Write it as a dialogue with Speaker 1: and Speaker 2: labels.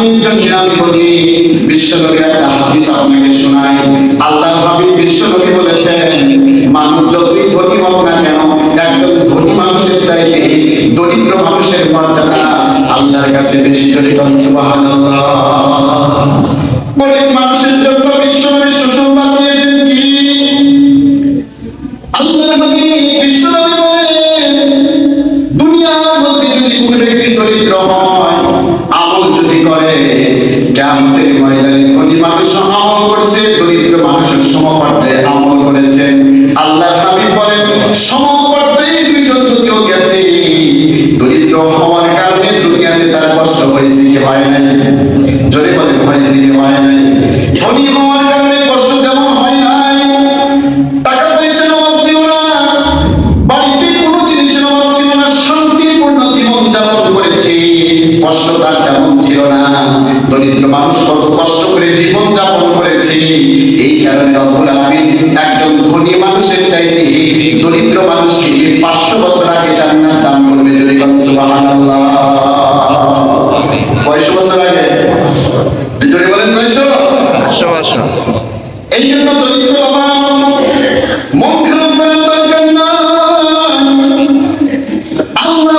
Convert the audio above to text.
Speaker 1: আপনাকে বোঝানোর জন্য আমি বলি, বিশ্বনবীর একটা হাদিস আপনাকে শোনাই। আল্লাহ বিশ্বনবী বলেছেন, মানুষ যতই ধনী হোক না কেন, একজন ধনী মানুষের চাইতে দরিদ্র মানুষের মর্যাদা আল্লাহর কাছে বেশি গরিব মানুষের জন্য সুসংবাদ দিয়েছেন কি? দুনিয়ার মধ্যে যদি কোনো ব্যক্তি দরিদ্র কিয়ামতের ময়দানে মানুষ আমল করছে দরিদ্র মানুষের সমপর্যায়ে আমল করেছে। আল্লাহর নবী বলেন, সমপর্যায়ে দুইজন যদিও গেছে। দরিদ্র হওয়ার কারণে দুনিয়াতে তার কষ্ট হয়েছে কি হয় নাই? জোরে বলেন, হয়েছে কি হয় নাই? ধনী হওয়ার কারণে কষ্ট তেমন হয় নাই। টাকা পয়সার অভাব ছিল না। বাড়িতে কোনো জিনিসের অভাব ছিল না। শান্তিপূর্ণ জীবন যাপন কষ্ট তার তেমন ছিল না? দরিদ্র মানুষ কত কষ্ট করে জীবন যাপন করেছে। এই কারণে রব্বুল আলামিন একজন ধনী মানুষের চাইতে দরিদ্র মানুষকে পাঁচশো বছর আগে জান্নাত দান করবে যদি কত সুবহানাল্লাহ। কয়শো বছর আগে? যদি বলেন কয়শো?
Speaker 2: পাঁচশো পাঁচশো
Speaker 1: এই জন্য দরিদ্র বাবা খারাপ করার দরকার নাই। আল্লাহ